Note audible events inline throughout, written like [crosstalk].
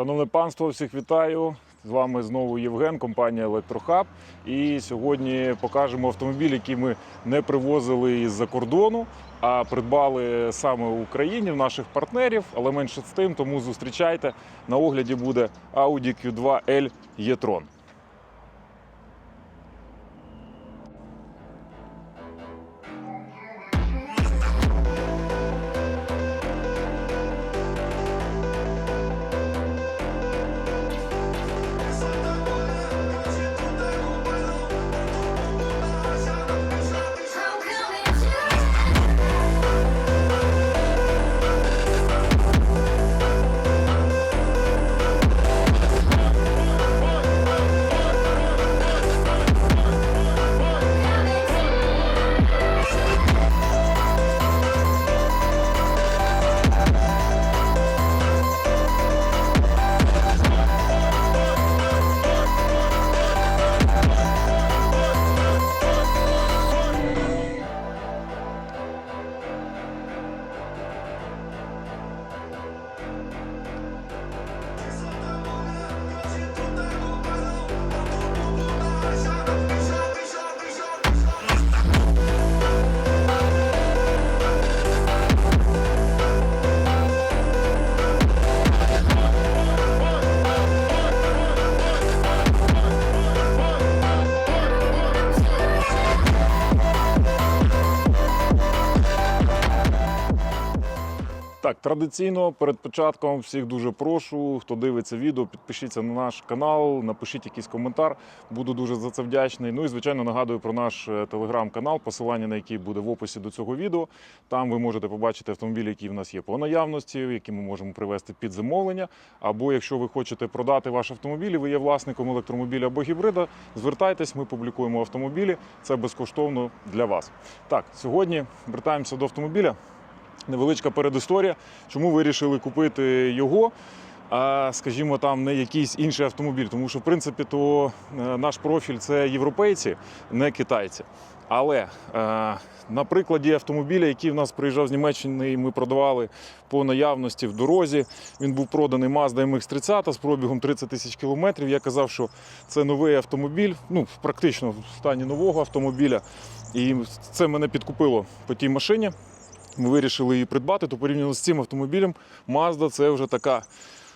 Шановне панство, всіх вітаю. З вами знову Євген, компанія Електрохаб. І сьогодні покажемо автомобіль, який ми не привозили із-за кордону, а придбали саме в Україні в наших партнерів. Але менше з тим, тому зустрічайте. На огляді буде Audi Q2 L e-tron. Традиційно перед початком всіх дуже прошу, хто дивиться відео, підпишіться на наш канал, напишіть якийсь коментар. Буду дуже за це вдячний. Ну і звичайно нагадую про наш е, телеграм-канал, посилання на який буде в описі до цього відео. Там ви можете побачити автомобілі, які в нас є по наявності, які ми можемо привезти під замовлення. Або якщо ви хочете продати ваш автомобіль, ви є власником електромобіля або гібрида, звертайтесь, ми публікуємо автомобілі. Це безкоштовно для вас. Так, сьогодні вертаємося до автомобіля невеличка передісторія, чому вирішили купити його. А скажімо, там не якийсь інший автомобіль, тому що в принципі то е, наш профіль це європейці, не китайці. Але е, на прикладі автомобіля, який в нас приїжджав з Німеччини, і ми продавали по наявності в дорозі. Він був проданий Mazda MX-30 з пробігом 30 тисяч кілометрів. Я казав, що це новий автомобіль, ну практично в стані нового автомобіля. І це мене підкупило по тій машині ми вирішили її придбати, то порівняно з цим автомобілем Mazda це вже така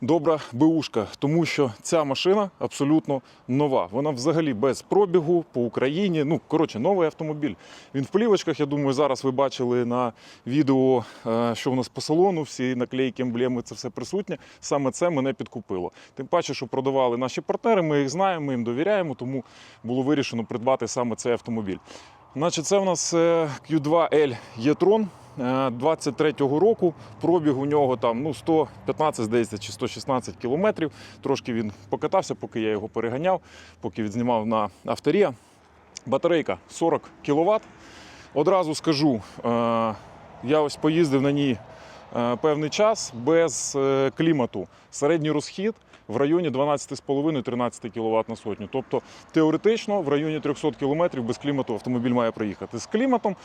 добра беушка, тому що ця машина абсолютно нова. Вона взагалі без пробігу по Україні. Ну, коротше, новий автомобіль. Він в плівочках. Я думаю, зараз ви бачили на відео, е, що в нас по салону, всі наклейки, емблеми, це все присутнє. Саме це мене підкупило. Тим паче, що продавали наші партнери, ми їх знаємо, ми їм довіряємо, тому було вирішено придбати саме цей автомобіль. Значить, це у нас е, Q2L e-tron 23-го року. Пробіг у нього там ну 115, здається, чи 116 кілометрів. Трошки він покатався, поки я його переганяв, поки відзнімав на авторія. Батарейка 40 кВт. Одразу скажу, е, я ось поїздив на ній е, певний час без е, клімату. Середній розхід в районі 12,5-13 кВт на сотню. Тобто теоретично в районі 300 км без клімату автомобіль має проїхати. З кліматом,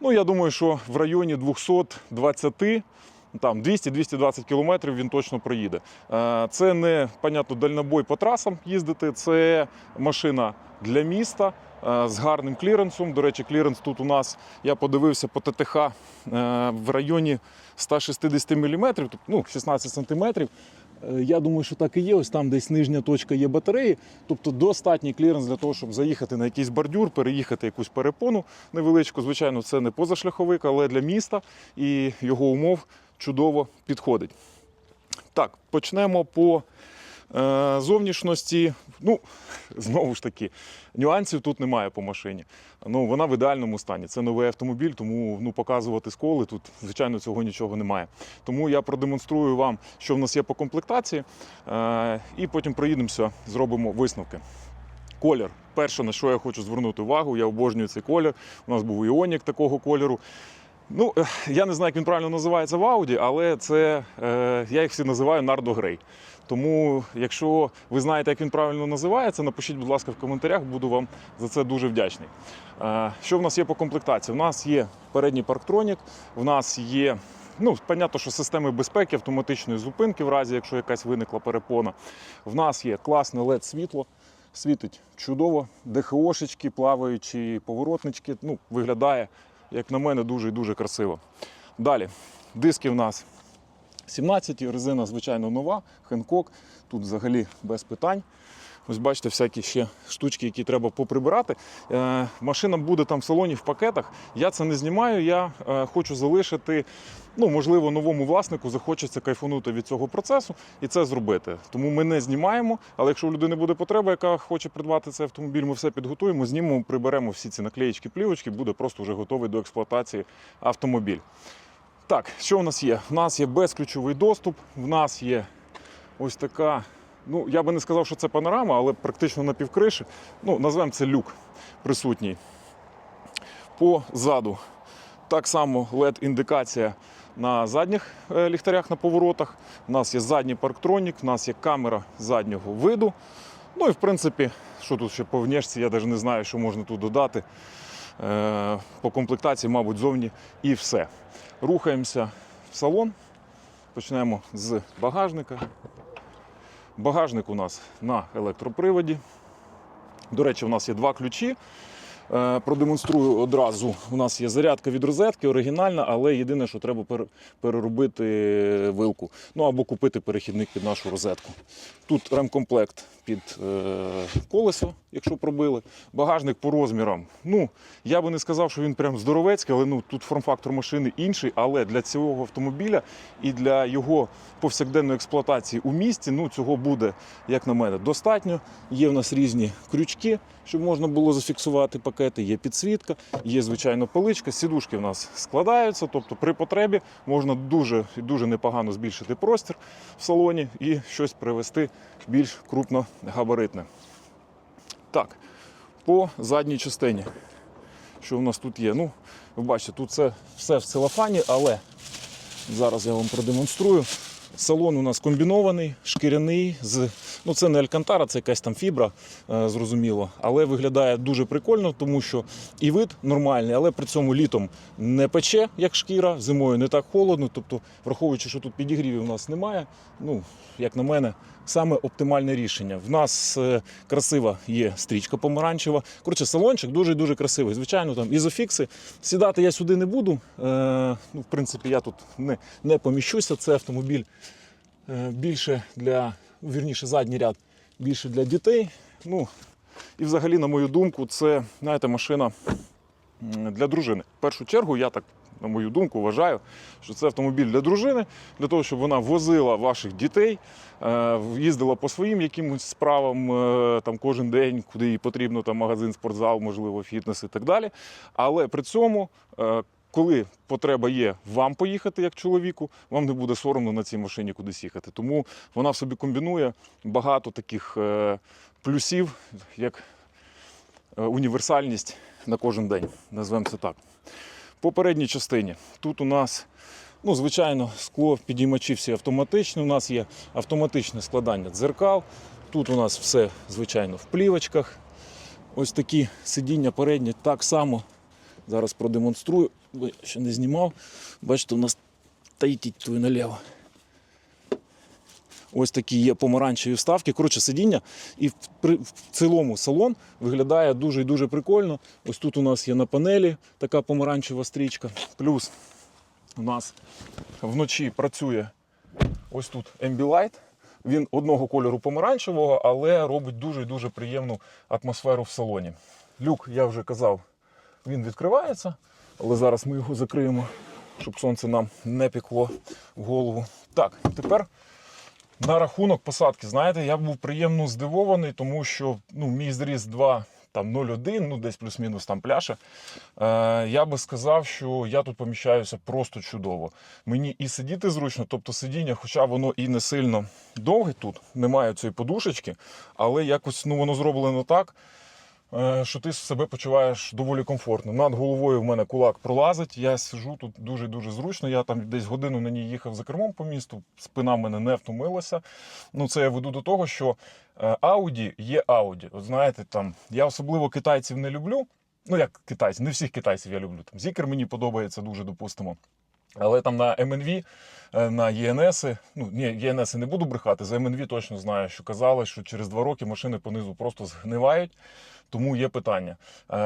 ну я думаю, що в районі 220 там 200-220 кілометрів він точно проїде. Е, Це не понятно дальнобой по трасам їздити, це машина для міста е, з гарним кліренсом. До речі, кліренс тут у нас я подивився по ТТХ е, в районі 160 мм, тобто ну, 16 сантиметрів. Е, Я думаю, що так і є. Ось там десь нижня точка є батареї. Тобто достатній кліренс для того, щоб заїхати на якийсь бордюр, переїхати якусь перепону невеличку. Звичайно, це не позашляховик, але для міста і його умов чудово підходить. Так, почнемо по зовнішності. Ну, [laughs] знову ж таки, нюансів тут немає по машині. Ну, вона в ідеальному стані. Це новий автомобіль, тому ну, показувати сколи тут, звичайно, цього нічого немає. Тому я продемонструю вам, що в нас є по комплектації, е, і потім проїдемося, зробимо висновки. Колір. Перше, на що я хочу звернути увагу, я обожнюю цей колір. У нас був іонік такого кольору. Ну, я не знаю, як він правильно називається в Audi, але це е, я їх всі називаю Нардо Грей. Тому, якщо ви знаєте, як він правильно називається, напишіть, будь ласка, в коментарях, буду вам за це дуже вдячний. Е, що в нас є по комплектації? У нас є передній парктронік, в нас є Ну, понятно, що системи безпеки, автоматичної зупинки, в разі, якщо якась виникла перепона. В нас є класне led світло, світить чудово, ДХОшечки, плаваючі поворотнички. Ну, виглядає, як на мене, дуже і дуже красиво. Далі, диски в нас 17, резина, звичайно, нова, Хенкок. Тут взагалі без питань. Ось бачите, всякі ще штучки, які треба поприбирати. Е, машина буде там в салоні в пакетах. Я це не знімаю. Я е, хочу залишити. Ну, можливо, новому власнику захочеться кайфанути від цього процесу і це зробити. Тому ми не знімаємо. Але якщо у людини буде потреба, яка хоче придбати цей автомобіль, ми все підготуємо, знімемо, приберемо всі ці наклеїчки, плівочки, буде просто вже готовий до експлуатації автомобіль. Так, що в нас є? В нас є безключовий доступ, в нас є ось така. Ну, я би не сказав, що це панорама, але практично на півкриші. Ну, назвемо це люк присутній. Позаду так само LED-індикація на задніх е, ліхтарях на поворотах. У нас є задній парктронік, у нас є камера заднього виду. Ну і в принципі, що тут ще по внешці, я навіть не знаю, що можна тут додати. Е, По комплектації, мабуть, зовні і все. Рухаємося в салон. Почнемо з багажника. Багажник у нас на електроприводі. До речі, у нас є два ключі. Е, Продемонструю одразу. У нас є зарядка від розетки, оригінальна, але єдине, що треба переробити вилку. Ну або купити перехідник під нашу розетку. Тут ремкомплект під е, колесо, якщо пробили. Багажник по розмірам. Ну, я би не сказав, що він прям здоровецький, але ну, тут форм-фактор машини інший. Але для цього автомобіля і для його повсякденної експлуатації у місті ну, цього буде, як на мене, достатньо. Є в нас різні крючки, щоб можна було зафіксувати пакети, є підсвітка, є, звичайно, поличка. Сідушки в нас складаються, тобто при потребі можна дуже і дуже непогано збільшити простір в салоні і щось привести більш крупногабаритне. Так, по задній частині. Що в нас тут є? Ну, ви бачите, тут це все в целофані, але зараз я вам продемонструю. Салон у нас комбінований, шкіряний. З, ну це не алькантара, це якась там фібра, е, зрозуміло. Але виглядає дуже прикольно, тому що і вид нормальний, але при цьому літом не пече, як шкіра, зимою не так холодно. Тобто, враховуючи, що тут підігрівів у нас немає, ну, як на мене, саме оптимальне рішення. В нас е, красива є стрічка помаранчева. Коротше, салончик дуже дуже красивий. Звичайно, там ізофікси. Сідати я сюди не буду. Е, ну, в принципі, я тут не, не поміщуся. Це автомобіль більше для, вірніше, задній ряд більше для дітей. Ну, і взагалі, на мою думку, це знаєте, машина для дружини. В першу чергу, я так, на мою думку, вважаю, що це автомобіль для дружини, для того, щоб вона возила ваших дітей, е, їздила по своїм якимось справам е, там кожен день, куди їй потрібно, там магазин, спортзал, можливо, фітнес і так далі. Але при цьому. Коли потреба є вам поїхати як чоловіку, вам не буде соромно на цій машині кудись їхати. Тому вона в собі комбінує багато таких е, плюсів, як е, універсальність на кожен день, назвемо це так. По передній частині тут у нас, ну, звичайно, скло підіймачі всі автоматичні. У нас є автоматичне складання дзеркал. Тут у нас все, звичайно, в плівочках. Ось такі сидіння передні так само. Зараз продемонструю, ще не знімав. Бачите, у нас таїть твою наліво. Ось такі є помаранчеві вставки. Коротше, сидіння. І в, при, в цілому салон виглядає дуже і дуже прикольно. Ось тут у нас є на панелі така помаранчева стрічка. Плюс у нас вночі працює ось тут Ambilight. Він одного кольору помаранчевого, але робить дуже і дуже приємну атмосферу в салоні. Люк, я вже казав, він відкривається, але зараз ми його закриємо, щоб сонце нам не пекло в голову. Так, тепер на рахунок посадки, знаєте, я був приємно здивований, тому що ну, мій зріс 2, там 0,1, ну десь плюс-мінус там пляша. Е, я би сказав, що я тут поміщаюся просто чудово. Мені і сидіти зручно, тобто сидіння, хоча воно і не сильно довге тут, немає цієї подушечки, але якось ну, воно зроблено так. Е, Що ти себе почуваєш доволі комфортно. Над головою в мене кулак пролазить. Я сижу тут дуже дуже зручно. Я там десь годину на ній їхав за кермом по місту. Спина в мене не втомилася. Ну це я веду до того, що е, Audi є Audi. От знаєте, там я особливо китайців не люблю. Ну як китайці, не всіх китайців я люблю. Там Зікер мені подобається дуже, допустимо. Але там на МНВ, е, на ЄНС, ну ні, ЄНС не буду брехати, за МНВ точно знаю, що казали, що через два роки машини понизу просто згнивають. Тому є питання. Е,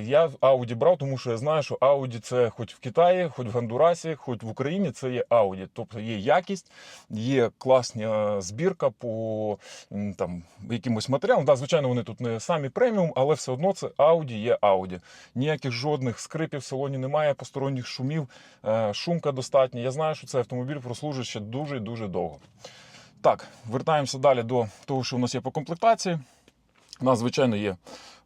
я Audi брав, тому що я знаю, що Audi це хоч в Китаї, хоч в Гондурасі, хоч в Україні це є Audi. Тобто є якість, є класна збірка по там, якимось матеріалам. Да, звичайно, вони тут не самі преміум, але все одно це Audi є Audi. Ніяких жодних скрипів в салоні немає, посторонніх шумів, е, шумка достатня. Я знаю, що цей автомобіль прослужить ще дуже дуже довго. Так, вертаємося далі до того, що у нас є по комплектації. У нас, звичайно, є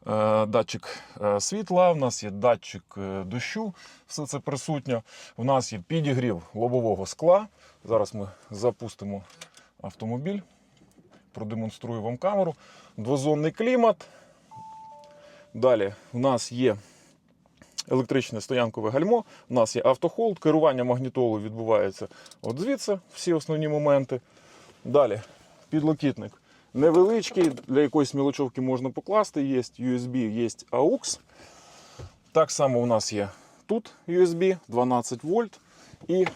е, датчик е, світла, у нас є датчик е, дощу, все це присутньо. У нас є підігрів лобового скла. Зараз ми запустимо автомобіль, продемонструю вам камеру. Двозонний клімат. Далі у нас є електричне стоянкове гальмо, у нас є автохолд, керування магнітолою відбувається от звідси, всі основні моменти. Далі підлокітник невеличкий, для якоїсь мілочовки можна покласти. Є USB, є AUX. Так само у нас є тут USB 12 вольт і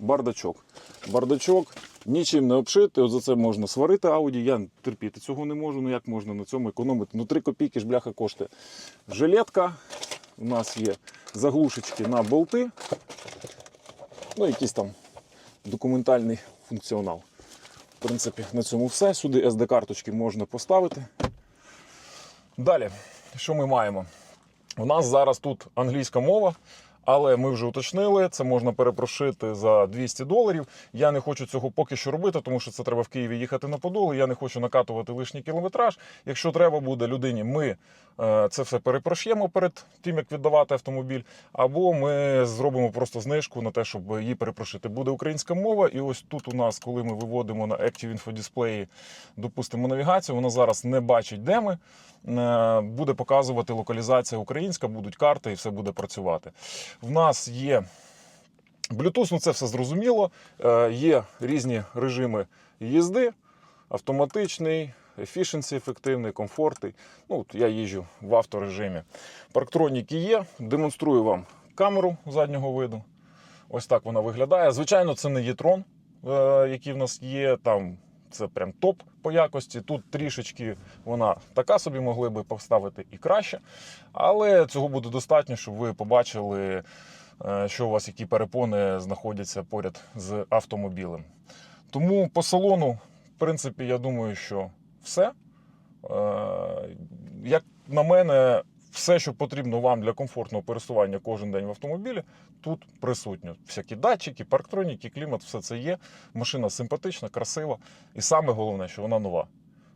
бардачок. Бардачок нічим не обшитий, от за це можна сварити Audi. Я терпіти цього не можу. Ну як можна на цьому економити? Ну 3 копійки ж бляха коштує. Жилетка. У нас є заглушечки на болти. Ну, якийсь там документальний функціонал. В принципі, на цьому все. Сюди SD-карточки можна поставити. Далі, що ми маємо? У нас зараз тут англійська мова, але ми вже уточнили, це можна перепрошити за 200 доларів. Я не хочу цього поки що робити, тому що це треба в Києві їхати на Подол. і Я не хочу накатувати лишній кілометраж. Якщо треба буде людині, ми це все перепрошємо перед тим, як віддавати автомобіль, або ми зробимо просто знижку на те, щоб її перепрошити. Буде українська мова, і ось тут у нас, коли ми виводимо на Active Info Display, допустимо навігацію, вона зараз не бачить, де ми. Е, Буде показувати локалізація українська, будуть карти і все буде працювати. В нас є Bluetooth, ну це все зрозуміло. Е, Є різні режими їзди, автоматичний, efficiency ефективний, комфортний. Ну, от я їжджу в авторежимі. Парктроніки є. Демонструю вам камеру заднього виду. Ось так вона виглядає. Звичайно, це не Єтрон, е, який в нас є. Там це прям топ по якості. Тут трішечки вона така собі могли би поставити і краще. Але цього буде достатньо, щоб ви побачили, е, що у вас які перепони знаходяться поряд з автомобілем. Тому по салону, в принципі, я думаю, що все. Е, Як на мене, все, що потрібно вам для комфортного пересування кожен день в автомобілі, тут присутньо. Всякі датчики, парктроніки, клімат, все це є. Машина симпатична, красива. І саме головне, що вона нова.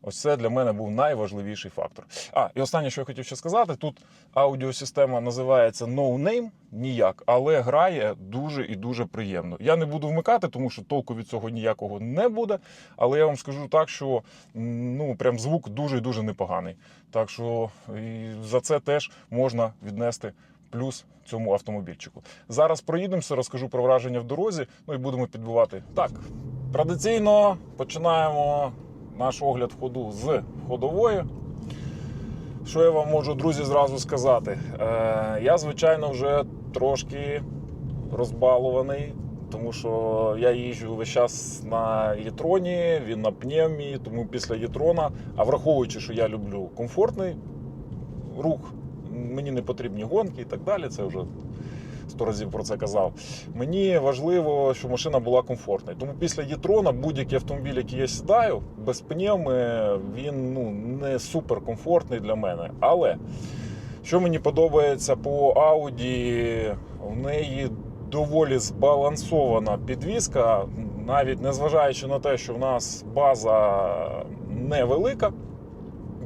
Ось це для мене був найважливіший фактор. А, і останнє, що я хотів ще сказати: тут аудіосистема називається No Name, ніяк, але грає дуже і дуже приємно. Я не буду вмикати, тому що толку від цього ніякого не буде. Але я вам скажу так, що ну прям звук дуже і дуже непоганий. Так що і за це теж можна віднести плюс цьому автомобільчику. Зараз проїдемося, розкажу про враження в дорозі, ну і будемо підбивати. Так, традиційно починаємо наш огляд ходу з ходової. Що я вам можу, друзі, зразу сказати? Е, я, звичайно, вже трошки розбалований, тому що я їжджу весь час на Єтроні, він на пневмі, тому після Єтрона, а враховуючи, що я люблю комфортний рух, мені не потрібні гонки і так далі. Це вже сто разів про це казав. Мені важливо, щоб машина була комфортною. Тому після Єтрона будь-який автомобіль, який я сідаю, без пневми, він ну, не супер комфортний для мене. Але що мені подобається по Audi, в неї доволі збалансована підвізка, навіть незважаючи на те, що в нас база невелика,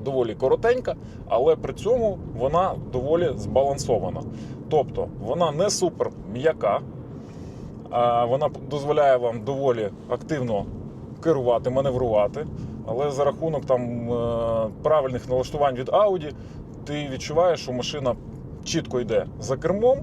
доволі коротенька, але при цьому вона доволі збалансована. Тобто вона не супер м'яка, вона дозволяє вам доволі активно керувати, маневрувати. Але за рахунок там е, правильних налаштувань від Audi, ти відчуваєш, що машина чітко йде за кермом,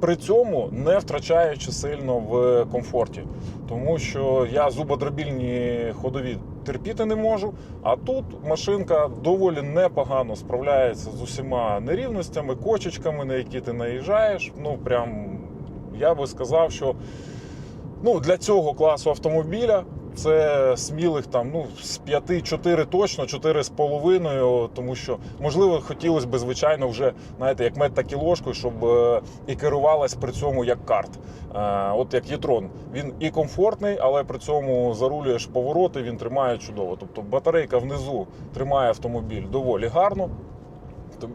при цьому не втрачаючи сильно в комфорті. Тому що я зубодробільні ходові терпіти не можу. А тут машинка доволі непогано справляється з усіма нерівностями, кочечками, на які ти наїжджаєш. Ну прям Я би сказав, що ну, для цього класу автомобіля це смілих там ну, з 5 4 точно, 4,5, тому що, можливо, хотілося б, звичайно, вже знаєте, як мед, так ложкою, щоб е, і керувалась при цьому як карт. Е, От як Єтрон. Він і комфортний, але при цьому зарулюєш повороти, він тримає чудово. Тобто батарейка внизу тримає автомобіль доволі гарно.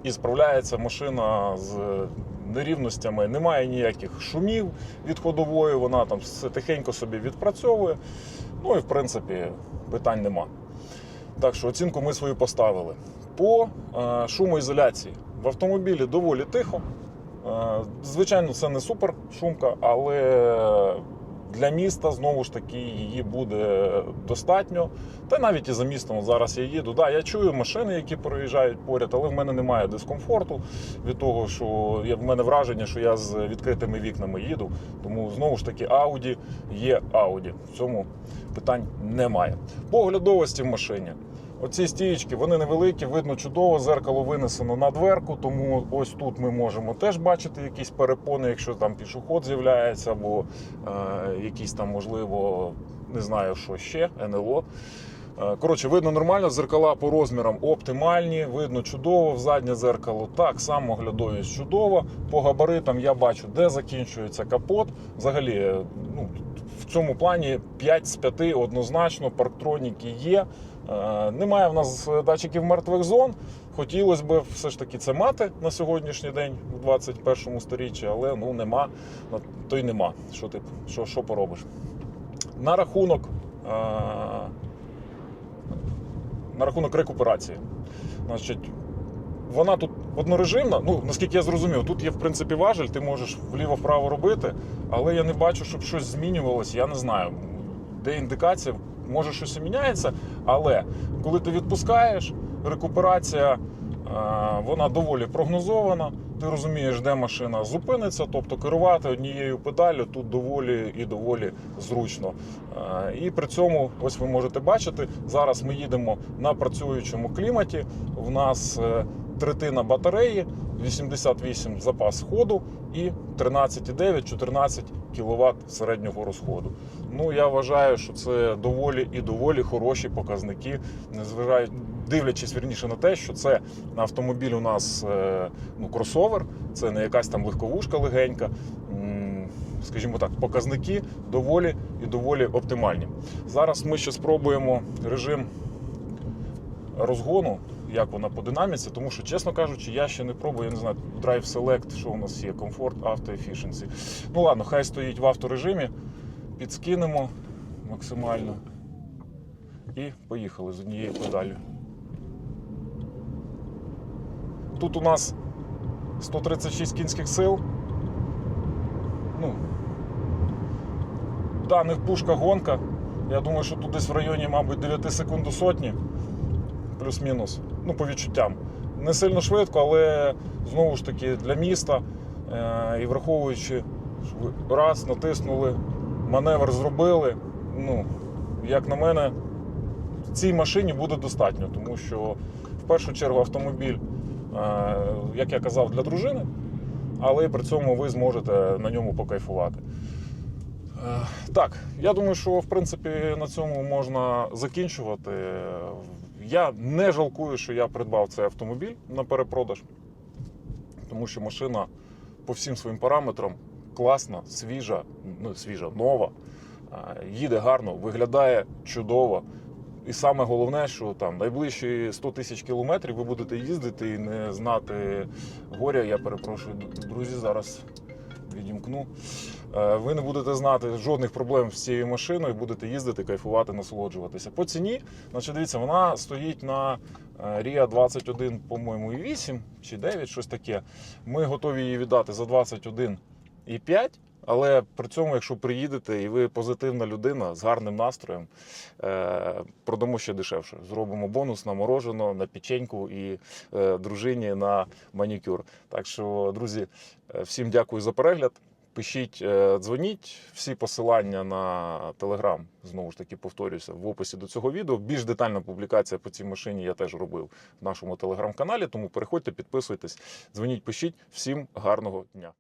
І справляється машина з нерівностями, немає ніяких шумів від ходової, вона там все тихенько собі відпрацьовує. Ну і в принципі питань нема. Так що оцінку ми свою поставили. По е, шумоізоляції в автомобілі доволі тихо. Е, звичайно, це не супер шумка, але для міста знову ж таки її буде достатньо. Та навіть і за містом зараз я їду. Да, я чую машини, які проїжджають поряд, але в мене немає дискомфорту від того, що я, в мене враження, що я з відкритими вікнами їду. Тому знову ж таки Audi є Audi. В цьому питань немає. По оглядовості в машині. Оці стієчки, вони невеликі, видно чудово, зеркало винесено на дверку, тому ось тут ми можемо теж бачити якісь перепони, якщо там пішоход з'являється, або е, якісь там, можливо, не знаю, що ще, НЛО. Е, Коротше, видно нормально, зеркала по розмірам оптимальні, видно чудово, в заднє зеркало так само оглядовість чудово. По габаритам я бачу, де закінчується капот. Взагалі, е, ну, в цьому плані 5 з 5 однозначно, парктроніки є. Е, Немає в нас датчиків мертвих зон. Хотілося б все ж таки це мати на сьогоднішній день, у 21 сторіччі, але ну нема, то й нема. Що ти що, що поробиш? На рахунок, е, на рахунок рекуперації. Значить, вона тут однорежимна. Ну, наскільки я зрозумів, тут є в принципі важель, ти можеш вліво-вправо робити, але я не бачу, щоб щось змінювалося. Я не знаю, де індикація, може щось і міняється, але коли ти відпускаєш, рекуперація е, вона доволі прогнозована. Ти розумієш, де машина зупиниться, тобто керувати однією педаллю тут доволі і доволі зручно. Е, І при цьому, ось ви можете бачити, зараз ми їдемо на працюючому кліматі. У нас е, третина батареї, 88 запас ходу і 13,9-14 кВт середнього розходу. Ну я вважаю, що це доволі і доволі хороші показники, дивлячись вірніше на те, що це автомобіль у нас е, ну, кросовер, це не якась там легковушка легенька. Скажімо так, показники доволі і доволі оптимальні. Зараз ми ще спробуємо режим розгону, як вона по динаміці, тому що, чесно кажучи, я ще не пробую, я не знаю, Drive Select, що у нас є, комфорт, Auto Efficiency. Ну ладно, хай стоїть в авторежимі, підскинемо максимально. І поїхали з однією педалю. Тут у нас 136 кінських сил. Ну, да, не пушка гонка. Я думаю, що тут десь в районі, мабуть, 9 секунд до сотні, плюс-мінус. Ну, по відчуттям. Не сильно швидко, але знову ж таки для міста. Е, і враховуючи, що раз натиснули, маневр зробили. Ну, як на мене, цій машині буде достатньо, тому що в першу чергу автомобіль, е, як я казав, для дружини, але при цьому ви зможете на ньому покайфувати. Е, Так, я думаю, що в принципі на цьому можна закінчувати. Я не жалкую, що я придбав цей автомобіль на перепродаж, тому що машина по всім своїм параметрам класна, свіжа, ну свіжа, нова, їде гарно, виглядає чудово. І саме головне, що там найближчі 100 тисяч кілометрів ви будете їздити і не знати горя. Я перепрошую, друзі, зараз відімкну. Е, Ви не будете знати жодних проблем з цією машиною, будете їздити, кайфувати, насолоджуватися. По ціні, значить, дивіться, вона стоїть на е, Ріа 21, по-моєму, і 8 чи 9, щось таке. Ми готові її віддати за 21,5. Але при цьому, якщо приїдете і ви позитивна людина з гарним настроєм, е, продамо ще дешевше. Зробимо бонус на морожено, на печеньку і е, дружині на манікюр. Так що, друзі, е, всім дякую за перегляд. Пишіть, дзвоніть. Всі посилання на телеграм, знову ж таки, повторюся, в описі до цього відео. Більш детальна публікація по цій машині я теж робив в нашому телеграм-каналі. Тому переходьте, підписуйтесь, дзвоніть, пишіть. Всім гарного дня.